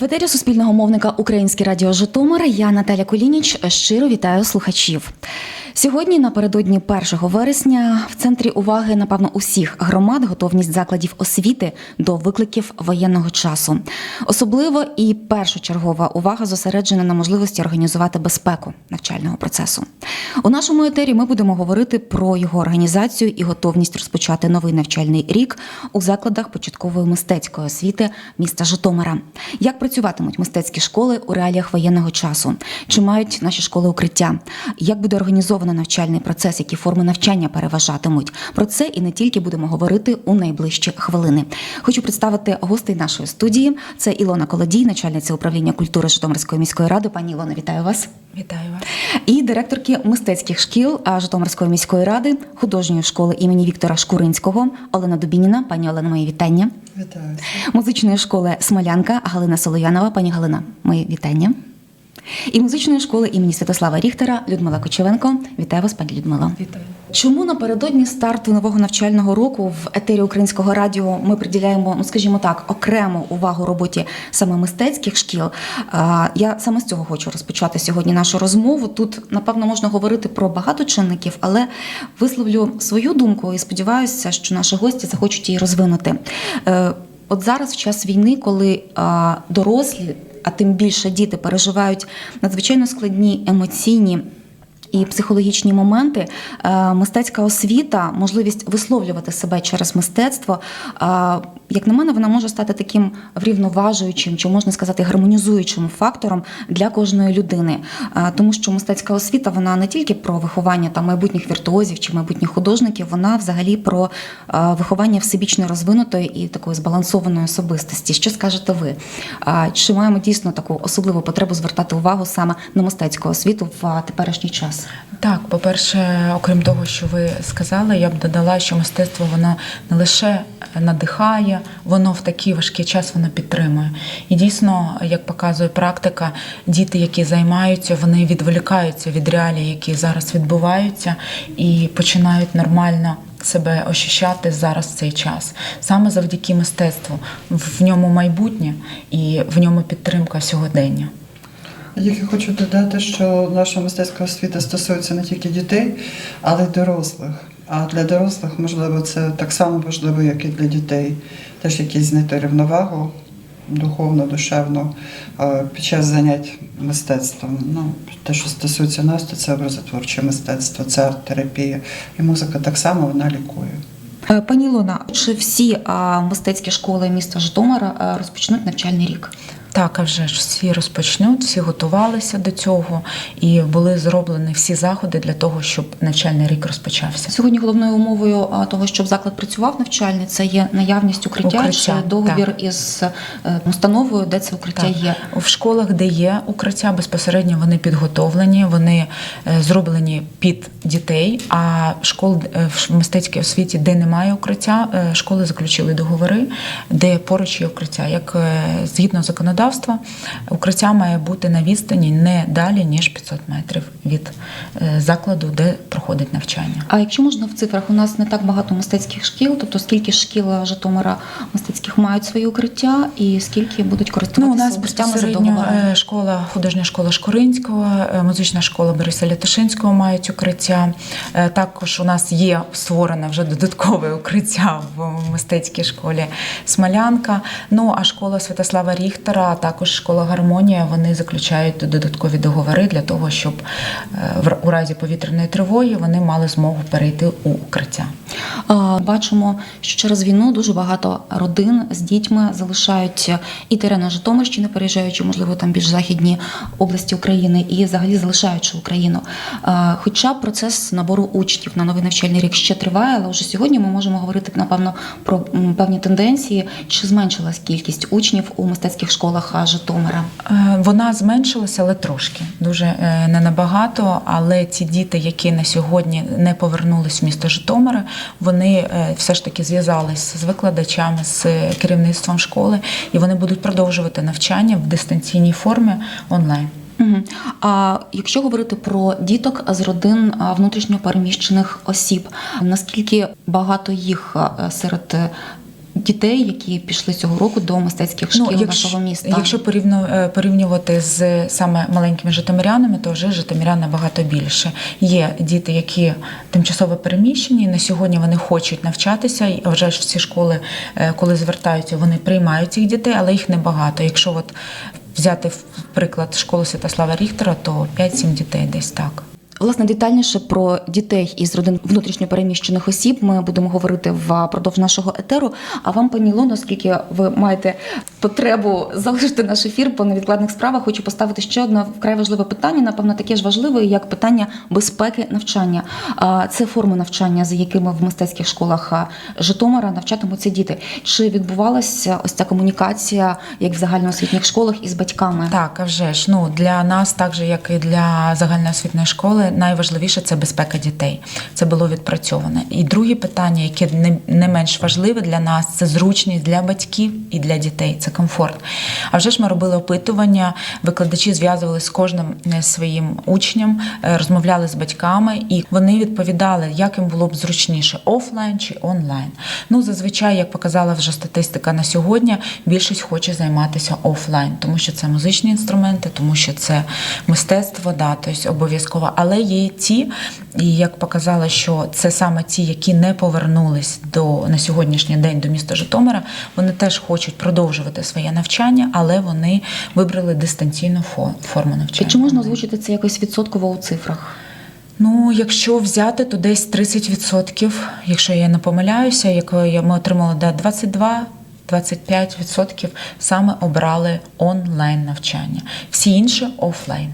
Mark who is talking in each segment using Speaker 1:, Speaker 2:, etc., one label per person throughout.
Speaker 1: В етері суспільного мовника Українське Радіо Житомир я Наталя Колініч щиро вітаю слухачів. Сьогодні, напередодні 1 вересня, в центрі уваги, напевно, усіх громад готовність закладів освіти до викликів воєнного часу. Особливо і першочергова увага зосереджена на можливості організувати безпеку навчального процесу. У нашому етері ми будемо говорити про його організацію і готовність розпочати новий навчальний рік у закладах початкової мистецької освіти міста Житомира. Як працюватимуть мистецькі школи у реаліях воєнного часу? Чи мають наші школи укриття? Як буде організовано навчальний процес, які форми навчання переважатимуть? Про це і не тільки будемо говорити у найближчі хвилини. Хочу представити гостей нашої студії. Це Ілона Колодій, начальниця управління культури Житомирської міської ради. Пані Ілона, вітаю вас.
Speaker 2: Вітаю вас.
Speaker 1: І директорки мистецьких шкіл Житомирської міської ради, художньої школи імені Віктора Шкуринського Олена Дубініна. Пані Олена, мої вітання.
Speaker 3: Вітаю.
Speaker 1: Музичної школи Смолянка Галина Солоянова. Пані Галина, мої вітання. І музичної школи імені Святослава Ріхтера Людмила Кочевенко. Вітаю вас, пані Людмила.
Speaker 2: Вітаю.
Speaker 1: Чому напередодні старту нового навчального року в етері українського радіо ми приділяємо, ну скажімо так, окрему увагу роботі саме мистецьких шкіл? Я саме з цього хочу розпочати сьогодні нашу розмову. Тут напевно можна говорити про багато чинників, але висловлю свою думку і сподіваюся, що наші гості захочуть її розвинути. Е, От зараз, в час війни, коли дорослі, а тим більше діти переживають надзвичайно складні емоційні. І психологічні моменти, е, мистецька освіта, можливість висловлювати себе через мистецтво, е, як на мене, вона може стати таким врівноважуючим, чи можна сказати, гармонізуючим фактором для кожної людини. Е, Тому що мистецька освіта вона не тільки про виховання там майбутніх віртуозів чи майбутніх художників, вона взагалі про виховання всебічно розвинутої і такої збалансованої особистості. Що скажете ви? Чи маємо дійсно таку особливу потребу звертати увагу саме на мистецьку освіту в теперішній час?
Speaker 2: Так, по-перше, окрім того, що ви сказали, я б додала, що мистецтво воно не лише надихає, воно в такий важкий час воно підтримує. І дійсно, як показує практика, діти, які займаються, вони відволікаються від реалій, які зараз відбуваються, і починають нормально. Себе ощущати зараз цей час саме завдяки мистецтву в ньому майбутнє і в ньому підтримка сьогодення.
Speaker 3: Я хочу додати, що наша мистецька освіта стосується не тільки дітей, але й дорослих. А для дорослих, можливо, це так само важливо, як і для дітей. Теж якісь знайти рівновагу духовно, душевно е, під час занять мистецтвом. Ну, те, що стосується нас, то це образотворче мистецтво, це арт-терапія. І музика так само вона лікує.
Speaker 1: Е, Пані Ілона, чи всі мистецькі школи міста Житомира розпочнуть навчальний рік?
Speaker 2: Так, а вже ж всі розпочнуть, всі готувалися до цього, і були зроблені всі заходи для того, щоб навчальний рік розпочався.
Speaker 1: Сьогодні головною умовою того, щоб заклад працював навчальний, це є наявність укриття,
Speaker 2: Укриття,
Speaker 1: чи договір із е, установою, де це укриття
Speaker 2: Так.
Speaker 1: є.
Speaker 2: В школах, де є укриття, безпосередньо вони підготовлені, вони е, зроблені під дітей. А школ е, в мистецькій освіті, де немає укриття, е, школи заключили договори, де поруч є укриття. Як е, згідно законодавства, укриття має бути на відстані не далі ніж 500 метрів від е, закладу, де проходить навчання.
Speaker 1: А якщо можна в цифрах, у нас не так багато мистецьких шкіл, тобто скільки шкіл Житомира мистецьких мають свої укриття, і скільки будуть
Speaker 2: Ну,
Speaker 1: користуватися
Speaker 2: у нас безпосередньо е, школа, художня школа Шкуринського, е, музична школа Бориса Лятошинського мають укриття. Також у нас є створене вже додаткове укриття в мистецькій школі Смолянка. Ну а школа Святослава Ріхтера, а також школа Гармонія, вони заключають додаткові договори для того, щоб е, у разі повітряної тривоги вони мали змогу перейти у укриття.
Speaker 1: Бачимо, що через війну дуже багато родин з дітьми залишають і терени Житомирщини, переїжджаючи, можливо, там більш західні області України, і взагалі залишаючи Україну. Хоча процес набору учнів на новий навчальний рік ще триває, але вже сьогодні ми можемо говорити напевно про певні тенденції, чи зменшилась кількість учнів у мистецьких школах а, Житомира.
Speaker 2: Е, Вона зменшилася, але трошки, дуже е, не набагато. Але ці діти, які на сьогодні не повернулись в місто Житомира, вони е, все ж таки зв'язались з викладачами, з керівництвом школи, і вони будуть продовжувати навчання в дистанційній формі онлайн.
Speaker 1: Угу. А якщо говорити про діток з родин а, внутрішньо переміщених осіб, наскільки багато їх серед дітей, які пішли цього року до мистецьких шкіл нашого міста?
Speaker 2: Ну, Якщо порівну, е, порівнювати з саме маленькими житомирянами, то вже житомирян набагато більше. Є діти, які тимчасово переміщені. На сьогодні вони хочуть навчатися, і вже ж всі школи, е, коли звертаються, вони приймають цих дітей, але їх небагато. Якщо от взяти в приклад школу Святослава Ріхтера, то 5-7 дітей десь так.
Speaker 1: Власне, детальніше про дітей із родин внутрішньопереміщених осіб ми будемо говорити впродовж нашого етеру. А вам, пані Ілоно, оскільки ви маєте потребу залишити наш ефір по невідкладних справах, хочу поставити ще одне вкрай важливе питання, напевно, таке ж важливе, як питання безпеки навчання. Це форми навчання, за якими в мистецьких школах Житомира навчатимуться діти. Чи відбувалася ось ця комунікація, як в загальноосвітніх школах, із батьками?
Speaker 2: Так, а вже ж ну для нас, так же як і для загальноосвітньої школи, найважливіше це безпека дітей. Це було відпрацьовано. І друге питання, яке не, менш важливе для нас, це зручність для батьків і для дітей. Це комфорт. А вже ж ми робили опитування. Викладачі зв'язувалися з кожним е, своїм учнем, е, розмовляли з батьками, і вони відповідали, як їм було б зручніше офлайн чи онлайн. Ну зазвичай, як показала вже статистика на сьогодні, більшість хоче займатися офлайн, тому що це музичні інструменти, тому що це мистецтво, да, тобто обов'язково. Але є ті, і як показала, що це саме ті, які не повернулись до на сьогоднішній день до міста Житомира, вони теж хочуть продовжувати своє навчання, але вони вибрали дистанційну фо- форму
Speaker 1: І
Speaker 2: навчання.
Speaker 1: чи можна озвучити це якось відсотково у цифрах?
Speaker 2: Ну, якщо взяти, то десь 30%, якщо я не помиляюся, якої я- ми отримали да, 22 25% саме обрали онлайн навчання, всі інші офлайн.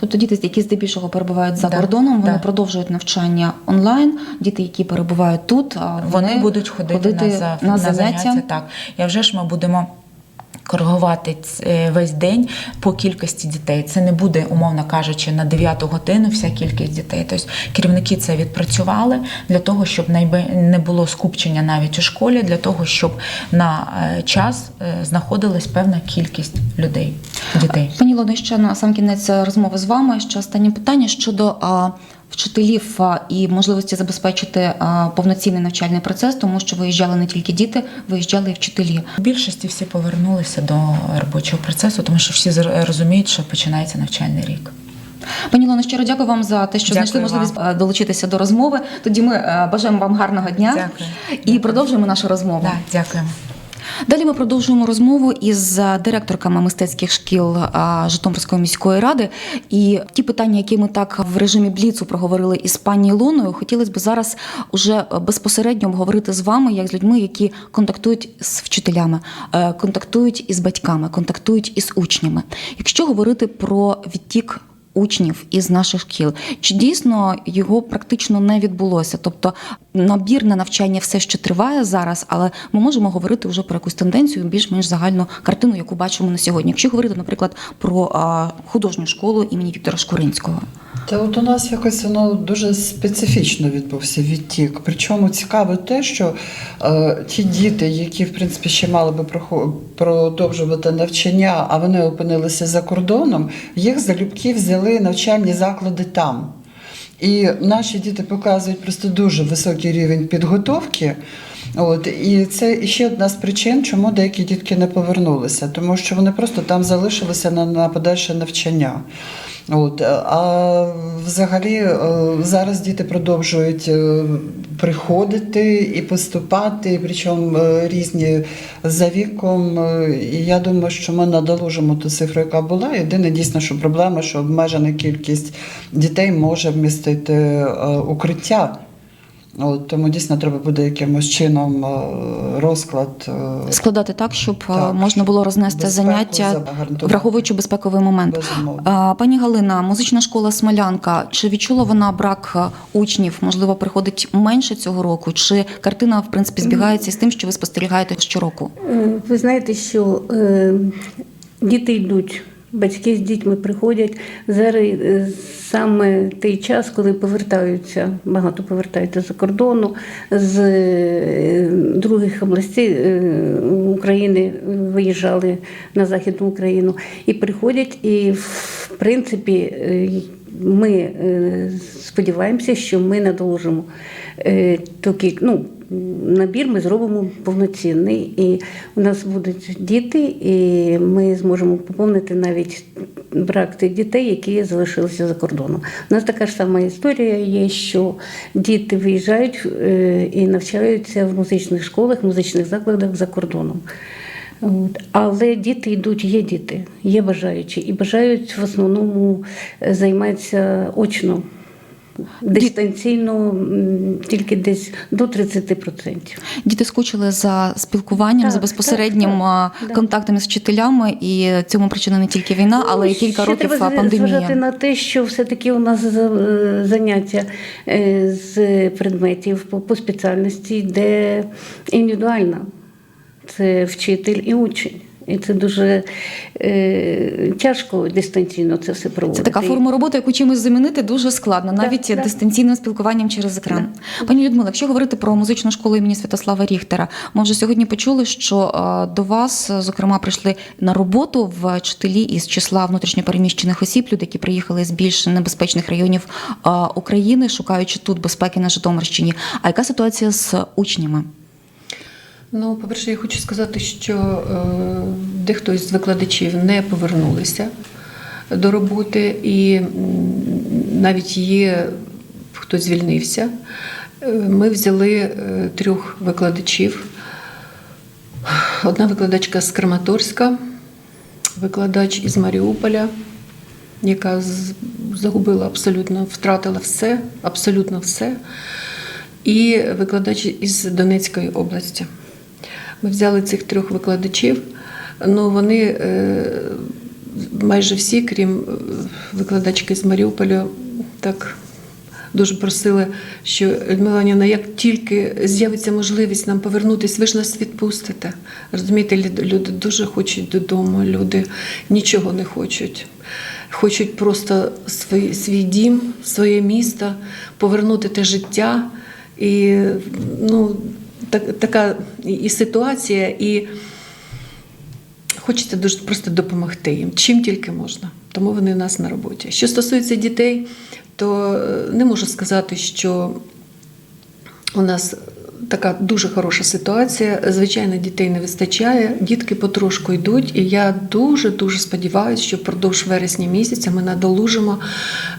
Speaker 1: Тобто діти, які здебільшого перебувають за
Speaker 2: Да,
Speaker 1: кордоном, вони
Speaker 2: да.
Speaker 1: продовжують навчання онлайн. Діти, які перебувають тут, вони,
Speaker 2: Вони будуть ходити, на, за,
Speaker 1: на
Speaker 2: на
Speaker 1: заняття.
Speaker 2: заняття. Так, я вже ж ми будемо. Коригувати е, весь день по кількості дітей. Це не буде, умовно кажучи, на 9 годину вся кількість дітей. Тобто керівники це відпрацювали для того, щоб не було скупчення навіть у школі, для того, щоб на е, час е, знаходилась певна кількість людей, дітей.
Speaker 1: Пані Лоно, ще на сам кінець розмови з вами. Ще останнє питання щодо вчителів і можливості забезпечити повноцінний навчальний процес, тому що виїжджали не тільки діти, виїжджали і вчителі.
Speaker 2: В більшості всі повернулися до робочого процесу, тому що всі розуміють, що починається навчальний рік.
Speaker 1: Пані Лоно, щиро дякую вам за те, що
Speaker 2: Дякую
Speaker 1: знайшли
Speaker 2: вам.
Speaker 1: можливість долучитися до розмови. Тоді ми бажаємо вам гарного дня
Speaker 2: Дякую.
Speaker 1: і продовжуємо нашу розмову.
Speaker 2: Так, дякуємо.
Speaker 1: Далі ми продовжуємо розмову із е, директорками мистецьких шкіл Житомирської міської ради. І ті питання, які ми так в режимі бліцу проговорили із пані Ілоною, хотілося б зараз уже безпосередньо обговорити з вами, як з людьми, які контактують з вчителями, е, контактують із батьками, контактують із учнями. Якщо говорити про відтік. Учнів із наших шкіл чи дійсно його практично не відбулося? Тобто набір на навчання все ще триває зараз, але ми можемо говорити вже про якусь тенденцію, більш-менш загальну картину, яку бачимо на сьогодні. Якщо говорити, наприклад, про художню школу імені Віктора Шкуринського.
Speaker 3: Та от у нас якось воно дуже специфічно відбувся відтік. Причому цікаво те, що е, ті діти, які в принципі ще мали би продовжувати навчання, а вони опинилися за кордоном, їх залюбки взяли навчальні заклади там. І наші діти показують просто дуже високий рівень підготовки. От і це ще одна з причин, чому деякі дітки не повернулися, тому що вони просто там залишилися на, на подальше навчання. От, а взагалі е, зараз діти продовжують е, приходити і поступати, причому е, різні за віком. Е, І я думаю, що ми надолужимо ту цифру, яка була. Єдине дійсно, що проблема, що обмежена кількість дітей може вмістити е, укриття. От, тому дійсно треба буде якимось чином е, розклад. е,
Speaker 1: Складати так, щоб
Speaker 3: Так,
Speaker 1: можна було рознести
Speaker 3: безпеку
Speaker 1: заняття, враховуючи безпековий момент.
Speaker 3: Безумовно.
Speaker 1: Пані Галина, музична школа Смолянка. Чи відчула вона брак учнів? Можливо, приходить менше цього року? Чи картина в принципі збігається з тим, що ви спостерігаєте щороку?
Speaker 4: Е, Ви знаєте, що е, діти йдуть, батьки з дітьми приходять. Зараз е, саме той час, коли повертаються, багато повертаються за кордону, з е, других областей е, України виїжджали на Західну Україну і приходять і в принципі, ми е, сподіваємося, що ми надолужимо е, такий ну, набір, ми зробимо повноцінний. І у нас будуть діти, і ми зможемо поповнити навіть брак тих дітей, які залишилися за кордоном. У нас така ж сама історія є, що діти виїжджають е, і навчаються в музичних школах, музичних закладах за кордоном. От. Але діти йдуть, є діти, є бажаючі, і бажають в основному е, займатися очно, дистанційно тільки десь до 30%.
Speaker 1: Діти скучили за спілкуванням,
Speaker 4: Так,
Speaker 1: за безпосереднім
Speaker 4: так, так, да.
Speaker 1: контактами з вчителями, і цьому причина не тільки війна, але й
Speaker 4: Ну,
Speaker 1: кілька
Speaker 4: ще
Speaker 1: років
Speaker 4: треба
Speaker 1: пандемія.
Speaker 4: зважати на те, що все-таки у нас е, заняття е, з предметів по, спеціальності йде індивідуально. Це вчитель і учень. І це дуже е, тяжко дистанційно це все
Speaker 1: Це така форма роботи, яку чимось замінити дуже складно, навіть
Speaker 4: да.
Speaker 1: дистанційним спілкуванням через екран. Пані Людмила, якщо говорити про музичну школу імені Святослава Ріхтера, ми вже сьогодні почули, що е, до вас, зокрема, прийшли на роботу вчителі із числа внутрішньопереміщених осіб, люди, які приїхали з більш небезпечних районів е, України, шукаючи тут безпеки на Житомирщині. А яка ситуація з учнями?
Speaker 5: Ну, по-перше, я хочу сказати, що е, дехто із викладачів не повернулися до роботи, і навіть є хто звільнився. Е, Ми взяли е, трьох викладачів. Одна викладачка з Краматорська, викладач із Маріуполя, яка загубила абсолютно, втратила все, абсолютно все, і викладач із Донецької області. Ми взяли цих трьох викладачів. Ну, вони е, майже всі, крім е, викладачки з Маріуполя, так дуже просили, що Іванівна, як тільки з'явиться можливість нам повернутися, ви ж нас відпустите. Розумієте, люди дуже хочуть додому, люди нічого не хочуть. Хочуть просто свій, свій дім, своє місто, повернути те життя. І ну, так, така і- ситуація, і хочеться дуже просто допомогти їм, чим тільки можна. Тому вони у нас на роботі. Що стосується дітей, то е, не можу сказати, що у нас така дуже хороша ситуація. Звичайно, дітей не вистачає, дітки потрошку йдуть, і я дуже дуже сподіваюся, що впродовж вересня місяця ми надолужимо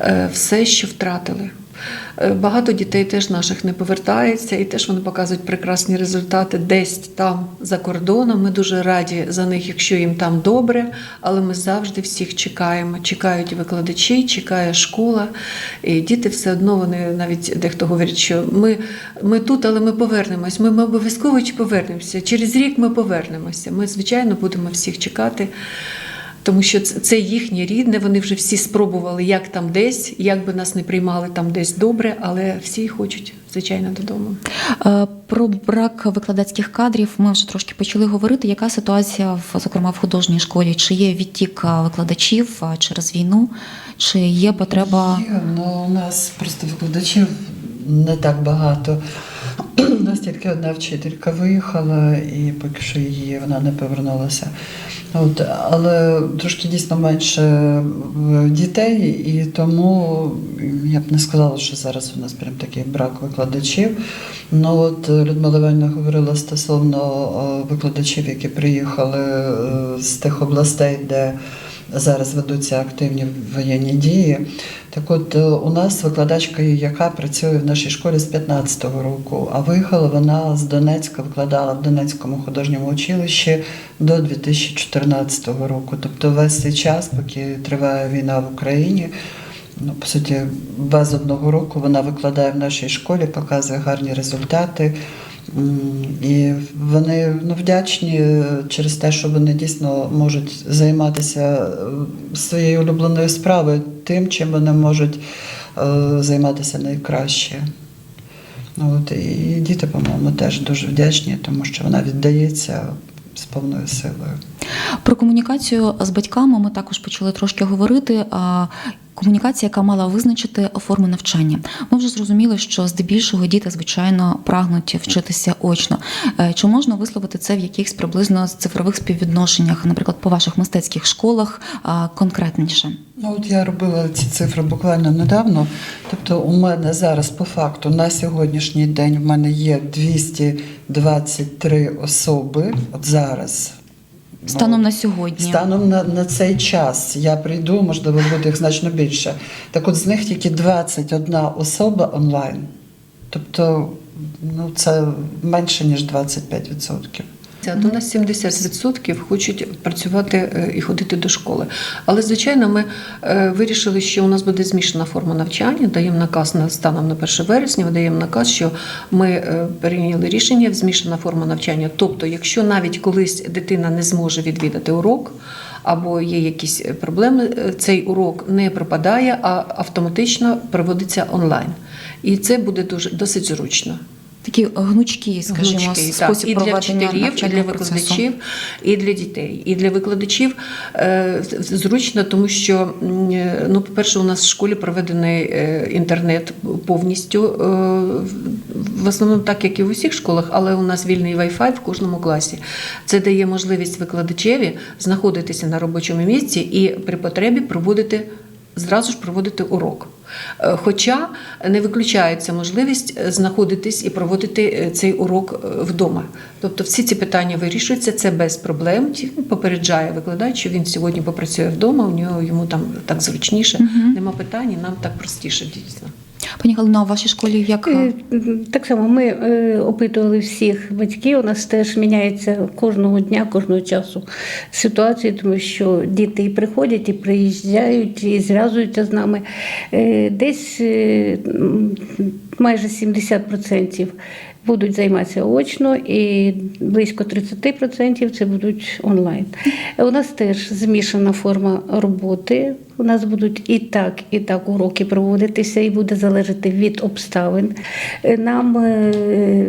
Speaker 5: е, все, що втратили. Е, Багато дітей теж наших не повертається, і теж вони показують прекрасні результати десь там за кордоном. Ми дуже раді за них, якщо їм там добре, але ми завжди всіх чекаємо. Чекають викладачі, чекає школа. І діти все одно вони навіть дехто говорить, що ми, ми тут, але ми повернемось. Ми, ми обов'язково повернемося. Через рік ми повернемося. Ми, звичайно, будемо всіх чекати. Тому що це їхнє рідне, вони вже всі спробували, як там десь, як би нас не приймали там десь добре, але всі хочуть, звичайно, додому.
Speaker 1: Е, Про брак викладацьких кадрів ми вже трошки почали говорити. Яка ситуація в зокрема в художній школі? Чи є відтік е, викладачів е, через війну, чи є потреба?
Speaker 3: Є, ну, у нас просто викладачів не так багато. Тільки одна вчителька виїхала, і поки що її вона не повернулася. От, але трошки дійсно менше дітей, і тому я б не сказала, що зараз у нас прям такий брак викладачів. Ну от Людмила Іванівна говорила стосовно викладачів, які приїхали е, з тих областей, де зараз ведуться активні воєнні дії. Так от е, у нас викладачка, яка працює в нашій школі з 15-го року, а виїхала вона з Донецька, викладала в Донецькому художньому училищі до 2014 року. Тобто весь цей час, поки триває війна в Україні. Ну, по суті, без одного року вона викладає в нашій школі, показує гарні результати. І вони ну, вдячні е, через те, що вони дійсно можуть займатися е, своєю улюбленою справою, тим, чим вони можуть е, займатися найкраще. Ну, От, і діти, по-моєму, теж дуже вдячні, тому що вона віддається з повною силою.
Speaker 1: Про комунікацію з батьками ми також почали трошки говорити. Комунікація, яка мала визначити форми навчання. Ми вже зрозуміли, що здебільшого діти, звичайно, прагнуть вчитися очно. Е, Чи можна висловити це в якихось приблизно цифрових співвідношеннях, наприклад, по ваших мистецьких школах конкретніше?
Speaker 3: Ну, от я робила ці цифри буквально недавно. Тобто, у мене зараз по факту на сьогоднішній день в мене є 223 особи. От зараз. Ну,
Speaker 1: Станом на сьогодні.
Speaker 3: Станом на, на цей час я прийду, можливо, буде їх значно більше. Так от з них тільки 21 особа онлайн. Тобто, ну, це менше, ніж 25%.
Speaker 5: То у нас 70% хочуть працювати е, і ходити до школи. Але, звичайно, ми е, вирішили, що у нас буде змішана форма навчання. Даємо наказ на станом на 1 вересня. Даємо наказ, що ми е, прийняли рішення в змішана форма навчання. Тобто, якщо навіть колись дитина не зможе відвідати урок. Або є якісь проблеми, цей урок не пропадає, а автоматично проводиться онлайн. І це буде дуже досить зручно.
Speaker 1: Такі гнучкі, скажімо,
Speaker 5: Гнучкий,
Speaker 1: спосіб
Speaker 5: так, і для вчителів, і для викладачів, і для дітей. І для викладачів е, зручно, тому що, е, ну, по-перше, у нас в школі проведений е, інтернет повністю, в основному так, як і в усіх школах, але у нас вільний Wi-Fi в кожному класі. Це дає можливість викладачеві знаходитися на робочому місці і при потребі проводити зразу ж проводити урок. Е, Хоча не виключається можливість е, знаходитись і проводити е, цей урок вдома. Тобто всі ці питання вирішуються, це без проблем. Попереджає викладач, що він сьогодні попрацює вдома, у нього йому там так зручніше,
Speaker 1: Угу.
Speaker 5: нема питань, і нам так простіше дійсно.
Speaker 1: Пані Галина, в вашій школі як
Speaker 4: Е, Так само ми е, опитували всіх батьків. У нас теж міняється кожного дня, кожного часу ситуація, тому що діти і приходять, і приїжджають, і зв'язуються з нами. Е, Десь майже 70% будуть займатися очно, і близько 30% це будуть онлайн. У нас теж змішана форма роботи. У нас будуть і так, і так уроки проводитися, і буде залежати від обставин. Нам е,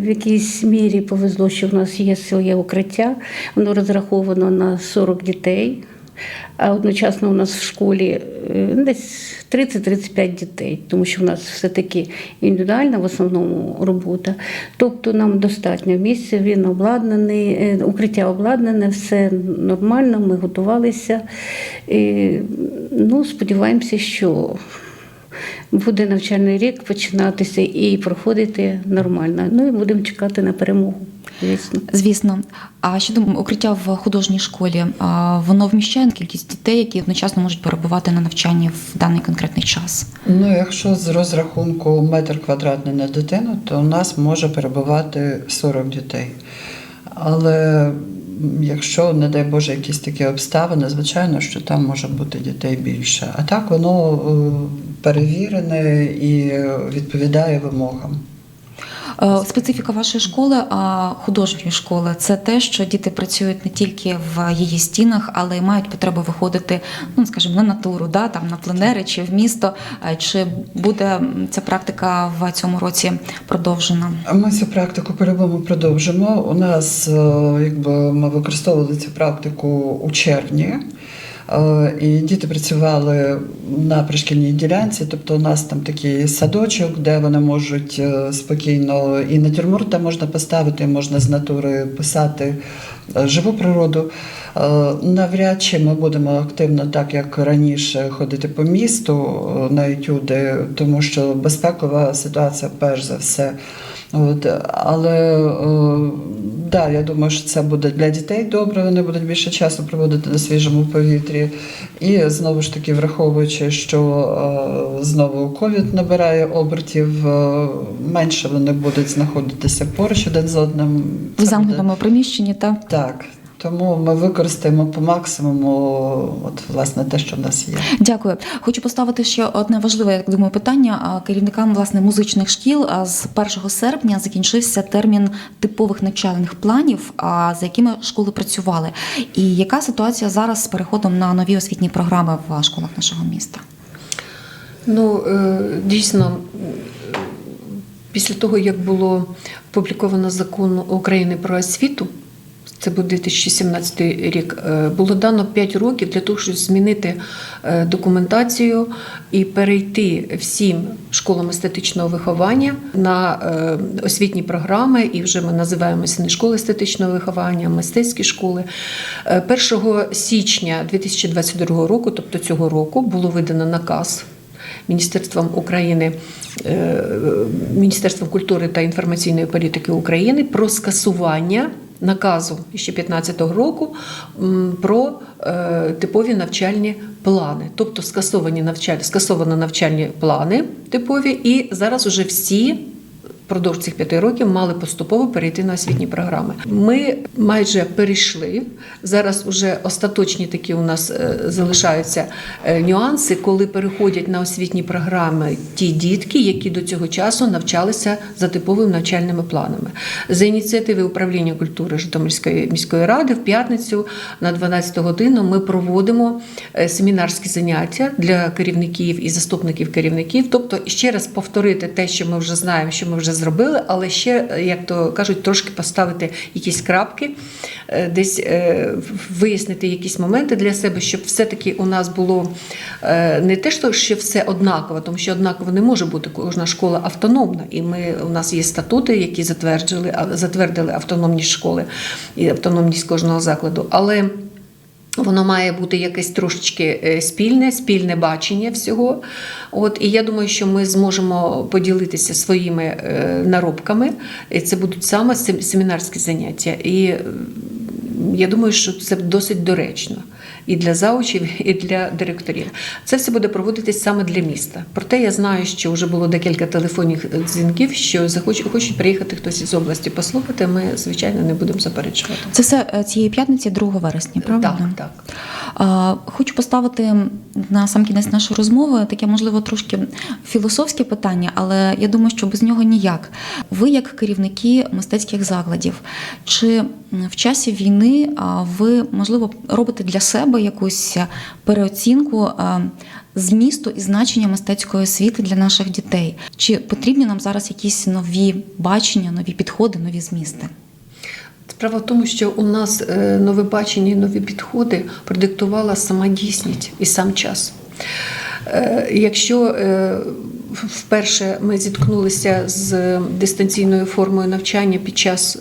Speaker 4: в якійсь мірі повезло, що в нас є своє укриття. Воно розраховано на 40 дітей. А одночасно у нас в школі е, десь 30-35 дітей, тому що в нас все-таки індивідуальна в основному робота. Тобто нам достатньо місця, він обладнаний, е, укриття обладнане, все нормально, ми готувалися. І, ну, сподіваємося, що буде навчальний рік починатися і проходити нормально. Ну і будемо чекати на перемогу, звісно.
Speaker 1: Звісно. А щодо укриття в художній школі, воно вміщає кількість дітей, які одночасно можуть перебувати на навчанні в даний конкретний час.
Speaker 3: Ну, якщо з розрахунку метр квадратний на дитину, то у нас може перебувати 40 дітей. Але якщо, не дай Боже, якісь такі обставини, звичайно, що там може бути дітей більше. А так воно е, перевірене і відповідає вимогам.
Speaker 1: Е, Специфіка вашої школи, а художньої школи, це те, що діти працюють не тільки в її стінах, але й мають потребу виходити, ну скажімо, на натуру, да, там на пленери чи в місто. Е, Чи буде ця практика в цьому році продовжена?
Speaker 3: Ми цю практику по-любому продовжимо. У нас, е, якби ми використовували цю практику у червні. Е, І діти працювали на пришкільній ділянці, тобто у нас там такий садочок, де вони можуть е, спокійно і натюрморт там можна поставити, можна з натури писати е, живу природу. Навряд чи ми будемо активно, так як раніше, ходити по місту на етюди, тому що безпекова ситуація перш за все. От, але да, я думаю, що це буде для дітей добре, вони будуть більше часу проводити на свіжому повітрі. І знову ж таки, враховуючи, що знову ковід набирає обертів, менше вони будуть знаходитися поруч один з одним.
Speaker 1: В замкнутому приміщенні, так?
Speaker 3: Так. Тому ми використаємо по максимуму от, власне, те, що в нас є.
Speaker 1: Дякую. Хочу поставити ще одне важливе, я думаю, питання керівникам власне музичних шкіл. А з 1 серпня закінчився термін типових навчальних планів, а за якими школи працювали. І яка ситуація зараз з переходом на нові освітні програми в школах нашого міста?
Speaker 5: Ну, е, дійсно, після того, як було опубліковано закон України про освіту, це був 2017 рік, е, було дано 5 років для того, щоб змінити е, документацію і перейти всім школам естетичного виховання на е, освітні програми. І вже ми називаємося не школи естетичного виховання, а мистецькі школи. Е, 1 січня 2022 року, тобто цього року, було видано наказ. Міністерством України, Міністерством культури та інформаційної політики України про скасування наказу ще 15-го року про е, типові навчальні плани. Тобто скасовані навчальні, скасовано навчальні плани типові, і зараз уже всі впродовж цих п'яти років мали поступово перейти на освітні програми. Ми майже перейшли. Зараз уже остаточні такі у нас е, залишаються е, нюанси, коли переходять на освітні програми ті дітки, які до цього часу навчалися за типовими навчальними планами. За ініціативи управління культури Житомирської міської ради в п'ятницю на 12 годину ми проводимо е, семінарські заняття для керівників і заступників керівників. Тобто ще раз повторити те, що ми вже знаємо, що ми вже зробили, але ще, е, як то кажуть, трошки поставити якісь крапки, е, десь е, вияснити якісь моменти для себе, щоб все-таки у нас було не те, що все однаково, тому що однаково не може бути кожна школа автономна. І ми у нас є статути, які затверджили, затвердили автономні школи і автономність кожного закладу. Але Воно має бути якесь трошечки е, спільне, спільне бачення всього. От, і я думаю, що ми зможемо поділитися своїми е, наробками. І це будуть саме сем- семінарські заняття. І я думаю, що це досить доречно і для заучів, і для директорів. Це все буде проводитись саме для міста. Проте я знаю, що вже було декілька телефонних дзвінків, що захочуть хочуть приїхати хтось із області послухати. Ми, звичайно, не будемо заперечувати.
Speaker 1: Це все е, цієї п'ятниці, 2 вересня, правда?
Speaker 5: Так, так.
Speaker 1: Хочу поставити на сам кінець нашої розмови таке, можливо, трошки філософське питання, але я думаю, що без нього ніяк. Ви, як керівники мистецьких закладів, чи в часі війни ви, можливо, робите для себе якусь переоцінку змісту і значення мистецької освіти для наших дітей? Чи потрібні нам зараз якісь нові бачення, нові підходи, нові змісти?
Speaker 5: Справа в тому, що у нас е, нове бачення і нові підходи продиктувала сама дійсність і сам час. Е, Якщо е, вперше ми зіткнулися з дистанційною формою навчання під час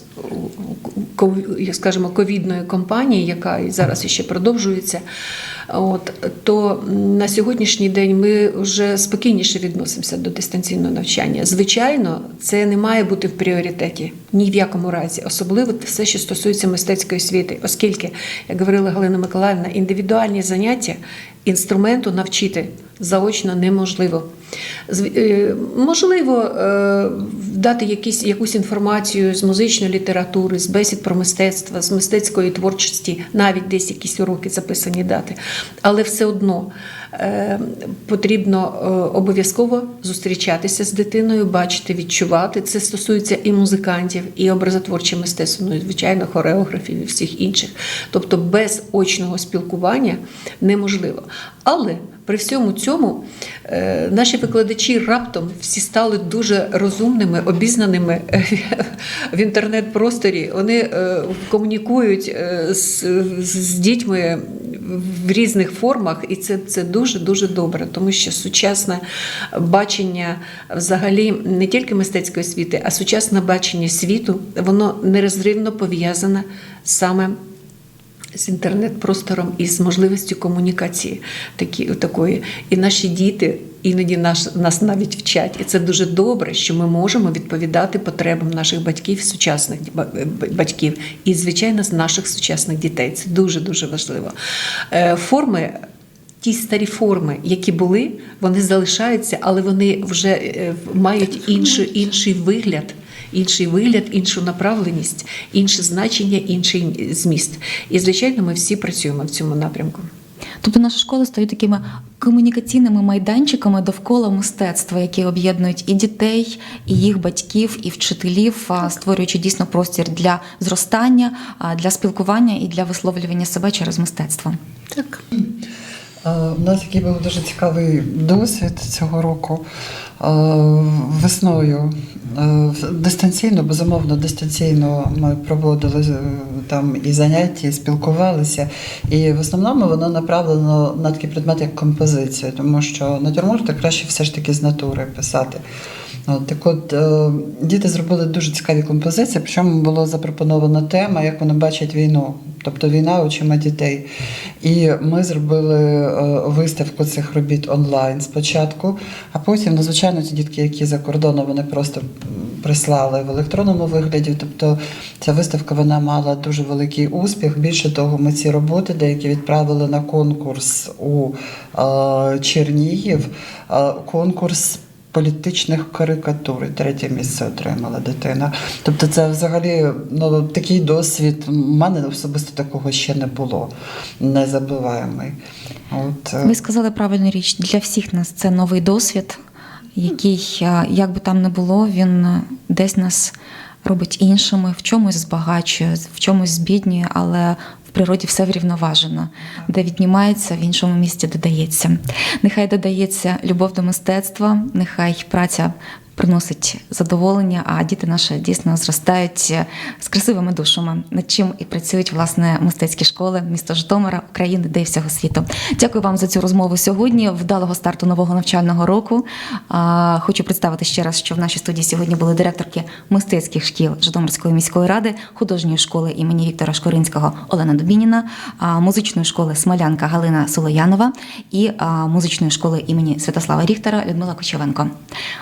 Speaker 5: скажімо, ковідної кампанії, яка і зараз ще продовжується, от, то на сьогоднішній день ми вже спокійніше відносимося до дистанційного навчання. Звичайно, це не має бути в пріоритеті ні в якому разі, особливо все, що стосується мистецької освіти, оскільки, як говорила Галина Миколаївна, індивідуальні заняття інструменту навчити заочно неможливо. Е, Можливо, е, дати якісь, якусь інформацію з музичної літератури, з бесід про мистецтво, з мистецької творчості, навіть десь якісь уроки записані дати. Але все одно потрібно е, обов'язково зустрічатися з дитиною, бачити, відчувати. Це стосується і музикантів, і образотворчих мистецтво, ну і звичайно, хореографів і всіх інших. Тобто без очного спілкування неможливо. Але при всьому цьому е, наші викладачі раптом всі стали дуже розумними, обізнаними е, в інтернет-просторі. Вони е, комунікують з, з дітьми в різних формах, і це, це дуже дуже добре, тому що сучасне бачення взагалі не тільки мистецької освіти, а сучасне бачення світу, воно нерозривно пов'язане саме з інтернет-простором і з можливістю комунікації такі, такої. І наші діти іноді наш, нас навіть вчать. І це дуже добре, що ми можемо відповідати потребам наших батьків, сучасних ба- батьків, і, звичайно, з наших сучасних дітей. Це дуже-дуже важливо. Е, Форми. Ті старі форми, які були, вони залишаються, але вони вже е, мають інший, інший вигляд, інший вигляд, іншу направленість, інше значення, інший зміст. І звичайно, ми всі працюємо в цьому напрямку.
Speaker 1: Тобто наші школи стають такими комунікаційними майданчиками довкола мистецтва, які об'єднують і дітей, і їх батьків, і вчителів, а, створюючи дійсно простір для зростання, для спілкування і для висловлювання себе через мистецтво.
Speaker 5: Так.
Speaker 3: Е, У нас який був дуже цікавий досвід цього року. Е, Весною е, дистанційно, безумовно, дистанційно ми проводили там і заняття, і спілкувалися. І в основному воно направлено на такий предмет, як композиція, тому що натюрморти краще все ж таки з натури писати. От, так от е, діти зробили дуже цікаві композиції, причому була запропонована тема, як вони бачать війну, тобто війна очима дітей. І ми зробили е, виставку цих робіт онлайн спочатку, а потім, ну, звичайно, ті дітки, які за кордоном, вони просто прислали в електронному вигляді. Тобто ця виставка вона мала дуже великий успіх. Більше того, ми ці роботи деякі відправили на конкурс у е, Чернігів. Е, конкурс політичних карикатур. І Третє місце отримала дитина. Тобто, це взагалі ну, такий досвід. У мене особисто такого ще не було. Незабуваємий. От, е,
Speaker 1: Ви сказали правильну річ. Для всіх нас це новий досвід, який, е, як би там не було, він е, десь нас робить іншими, в чомусь збагачує, в чомусь збіднює, але природі все врівноважено, де віднімається, в іншому місці додається. Нехай додається любов до мистецтва, нехай праця приносить задоволення, а діти наші дійсно зростають е, з красивими душами, над чим і працюють власне мистецькі школи міста Житомира, України, де й всього світу. Дякую вам за цю розмову сьогодні. Вдалого старту нового навчального року. Хочу представити ще раз, що в нашій студії сьогодні були директорки мистецьких шкіл Житомирської міської ради, художньої школи імені Віктора Шкоринського Олена Дубініна, музичної школи Смолянка Галина Солоянова і музичної школи імені Святослава Ріхтера Людмила Кочевенко.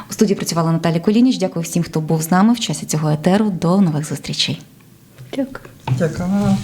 Speaker 1: У студії працювала Наталя Колініч. Дякую всім, хто був з нами в часі цього етеру. До нових зустрічей.
Speaker 4: Дякую.
Speaker 3: Дякую.